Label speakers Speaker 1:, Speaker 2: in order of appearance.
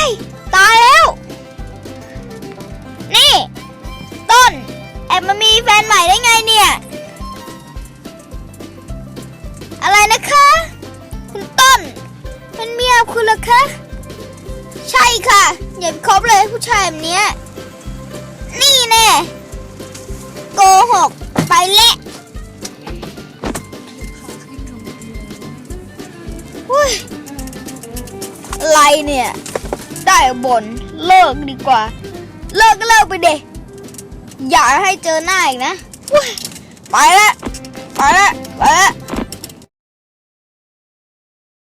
Speaker 1: ายตายแล้ว นี่ ต้น แอบมามีแฟนใหม่ได้ไงเนี่ย อะไรนะคะ คุณต้น เป็นเมียคุณเหรอคะ ใช่ค่ะ อย่าไปคบเลยผู้ชายแบบนี้ นี่แน่โกหก ไปเละอุ้ยอะไรเนี่ย ได้บนเลิกดีกว่า เลิกก็เลิกไปเดอย่าให้เจอหน้าอีกนะ ไปละ ไปละ ไปละ